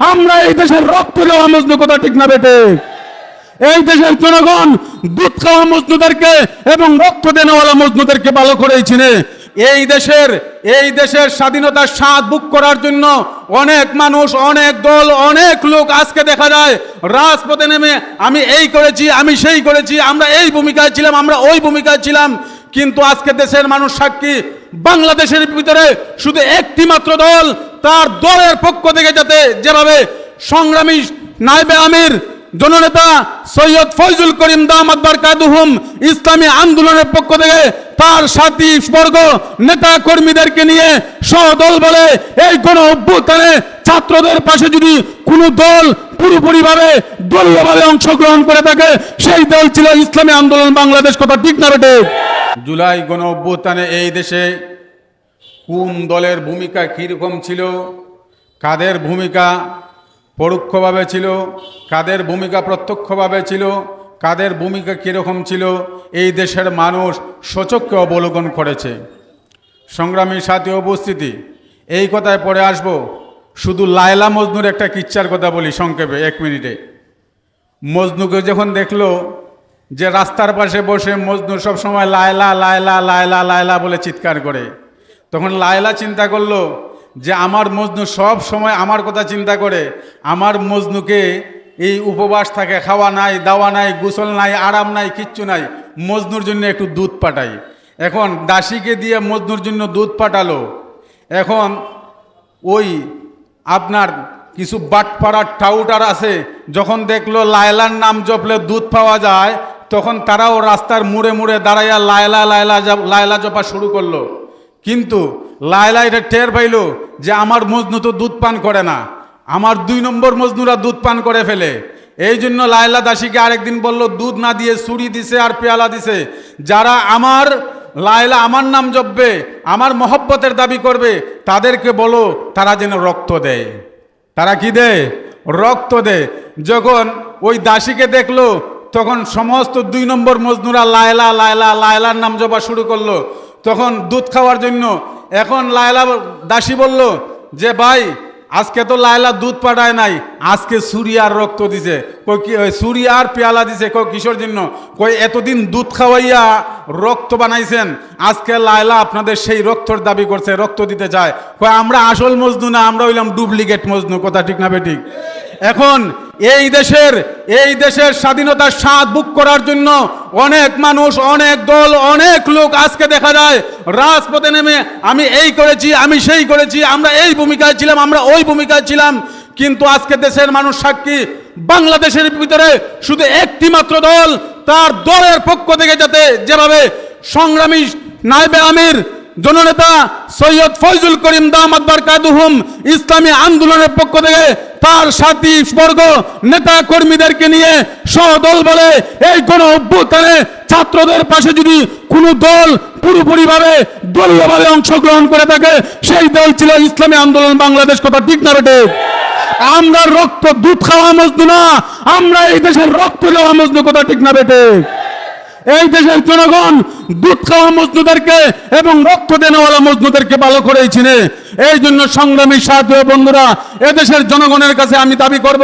আমরা এই দেশের রক্ত দেওয়া মজনু কথা ঠিক না বেটে এই দেশের জনগণ দুধ খাওয়া মজনুদেরকে এবং রক্ত দেনেওয়ালা মজনুদেরকে ভালো করেই চিনে। এই দেশের এই দেশের স্বাধীনতার স্বাদ বুক করার জন্য অনেক মানুষ, অনেক দল, অনেক লোক আজকে দেখা যায় রাজপথে নেমে, আমি এই করেছি, আমি সেই করেছি, আমরা এই ভূমিকায় ছিলাম, আমরা ওই ভূমিকায় ছিলাম। কিন্তু আজকে দেশের মানুষ সাক্ষী, বাংলাদেশের ভিতরে শুধু একটি মাত্র দল তার দলের পক্ষ থেকে যাতে যেভাবে সংগ্রামী নাইবে আমির, জননেতা সৈয়দ ফয়জুল করিম দামাদ বারকাতুহুম ইসলামী আন্দোলনের পক্ষ থেকে তার সাথী বর্গ নেতা কর্মীদেরকে নিয়ে সদল বলে এই গণ অভ্যুত্থানে ছাত্রদের পাশে যদি কোনো দল পুরোপুরিভাবে দলীয়ভাবে অংশগ্রহণ করে থাকে, সেই দল ছিল ইসলামী আন্দোলন বাংলাদেশ, কথা ঠিক না বেটে জুলাই গণ অভ্যুত্থানে এই দেশে কোন দলের ভূমিকা কীরকম ছিল? কাদের ভূমিকা পরোক্ষভাবে ছিল? কাদের ভূমিকা প্রত্যক্ষভাবে ছিল? কাদের ভূমিকা কীরকম ছিল? এই দেশের মানুষ সচক্ষে অবলোকন করেছে। সংগ্রামী সাথী উপস্থিতি, এই কথায় পরে আসব। শুধু লায়লা মজনুর একটা কিচ্ছার কথা বলি সংক্ষেপে, এক মিনিটে। মজনুকে যখন দেখল যে রাস্তার পাশে বসে মজনু সবসময় লায়লা লায়লা লায়লা লায়লা বলে চিৎকার করে তখন লায়লা চিন্তা করল যে আমার মজনু সব সময় আমার কথা চিন্তা করে। আমার মজনুকে এই উপবাস থাকে, খাওয়া নাই, দাওয়া নাই, গোসল নাই, আরাম নাই, কিচ্ছু নাই, মজনুর জন্য একটু দুধ পাঠাই। এখন দাসীকে দিয়ে মজনুর জন্য দুধ পাঠালো। এখন ওই আপনার কিছু বাটপাড়ার টাউটার আছে, যখন দেখল লায়লার নাম জপলে দুধ পাওয়া যায়, তখন তারাও রাস্তার মুড়ে মুড়ে দাঁড়াইয়া লায়লা লায়লা লায়লা জপা শুরু করল। কিন্তু লায়লা এটা টের পাইল যে আমার মজনু তো দুধ পান করে না। আমার দুই নম্বর মজনুরা দুধ পান করে ফেলে। এই জন্য লায়লা দাসীকে আরেকদিন বলল, দুধ না দিয়ে সুরি দিছে আর পেয়ালা দিছে। যারা আমার, লায়লা আমার নাম জপবে, আমার মহব্বতের দাবি করবে, তাদেরকে বলো, তারা যেন রক্ত দেয়। তারা কি দেয়? রক্ত দেয়। যখন ওই দাসীকে দেখল, তখন সমস্ত দুই নম্বর মজনুরা লায়লা লায়লা, লায়লার নাম জপা শুরু করল। তখন দুধ খাওয়ার জন্য। এখন লায়লা দাসী বলল যে, ভাই, আজকে তো লায়লা দুধ পাঠায় নাই। আজকে সুরিয়ার রক্ত দিছে। কই কি সুরিয়ার পেয়ালা দিছে। কই কিশোর জন্য? কই এতদিন দুধ খাওয়াইয়া রক্ত বানাইছেন। আজকে লায়লা আপনাদের সেই রক্তর দাবি করছে, রক্ত দিতে চায়। কই, আমরা আসল মজনু না, আমরা হইলাম ডুপ্লিকেট মজনু। কথা ঠিক না বেঠিক এখন এই দেশের এই দেশের স্বাধীনতার স্বাদ বুক করার জন্য অনেক মানুষ, অনেক দল, অনেক লোক আজকে দেখা যায় রাজপথে নেমে, আমি এই করেছি, আমি সেই করেছি, আমরা এই ভূমিকায় ছিলাম, আমরা ওই ভূমিকায় ছিলাম। কিন্তু আজকে দেশের মানুষ সাক্ষী, বাংলাদেশের ভিতরে শুধু একটি মাত্র দল, তার দলের পক্ষ থেকে যাতে যেভাবে সংগ্রামী নাইবে আমির, জননেতা সৈয়দ ফয়জুল করিম দাম দামাদ বারকাতুহুম ইসলামী আন্দোলনের পক্ষ থেকে তার সাথী বর্গ নেতা কর্মীদেরকে নিয়ে সদল বলে এই গণ অভ্যুত্থানে ছাত্রদের পাশে যদি কোনো দল পুরোপুরিভাবে দলীয়ভাবে অংশগ্রহণ করে থাকে, সেই দল ছিল ইসলামী আন্দোলন বাংলাদেশ কথা ঠিক না বেটে। আমরা রক্ত দুধ খাওয়া মজদু না, আমরা এই দেশের রক্ত দেওয়া মজদু কথা ঠিক না বেটে। এই দেশের জনগণ দুধ খাওয়া মজনুদেরকে এবং রক্ত দেনেওয়ালা মজনুদেরকে ভালো করেই এই জন্য সংগ্রামী ও বন্ধুরা, এদেশের জনগণের কাছে আমি দাবি করব,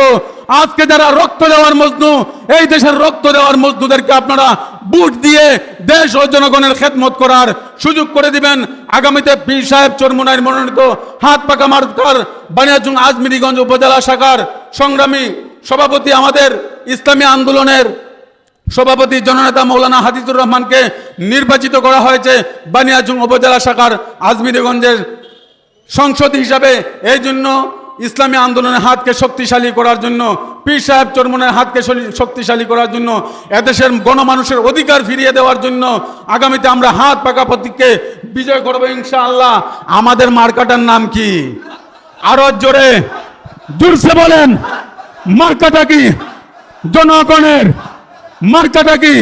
আজকে যারা রক্ত দেওয়ার মজনু এই দেশের রক্ত দেওয়ার মজনুদেরকে আপনারা বুট দিয়ে দেশ ও জনগণের খেদমত করার সুযোগ করে দিবেন। আগামীতে পীর সাহেব চরমুনায় মনোনীত হাত পাকা মার্কার বানিয়াচুং আজমিরিগঞ্জ উপজেলা শাখার সংগ্রামী সভাপতি আমাদের ইসলামী আন্দোলনের সভাপতি জননেতা মৌলানা হাদিজুর রহমানকে নির্বাচিত করা হয়েছে বানিয়াজুং উপজেলা শাখার আজমিরগঞ্জের সংসদ হিসাবে। এই জন্য ইসলামী আন্দোলনের হাতকে শক্তিশালী করার জন্য, পীর সাহেব চরমনের হাতকে শক্তিশালী করার জন্য, এদেশের গণমানুষের অধিকার ফিরিয়ে দেওয়ার জন্য আগামীতে আমরা হাত পাকা প্রতীককে বিজয় করব ইনশাআল্লাহ। আমাদের মার্কাটার নাম কি? আরও জোরে, জোরসে বলেন। মার্কাটা কি? জনগণের মার্কাটা কি?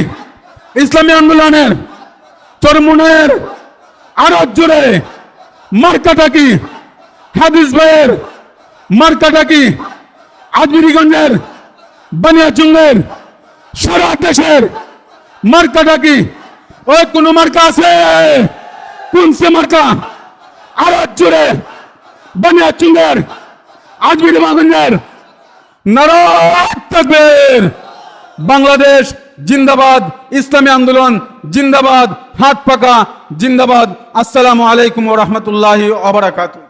ইসলামী আন্দোলনের চরমুনের আরও জোরে। মার্কাটা কি? হাদিস ভাইয়ের মার্কাটা কি? আজমিরিগঞ্জের, বানিয়াচুঙ্গের, সারা দেশের মার্কাটা কি? ওই কোন মার্কা আছে? কোন সে মার্কা? আরও জোরে। বানিয়াচুঙ্গের আজমির মাগঞ্জের নারায়ণ তাকবীর। বাংলাদেশ জিন্দাবাদ ইসলামী আন্দোলন জিন্দাবাদ হাত পাকা জিন্দাবাদ। আসসালামু আলাইকুম রহমতুল্লাহ বারাকাতুহু।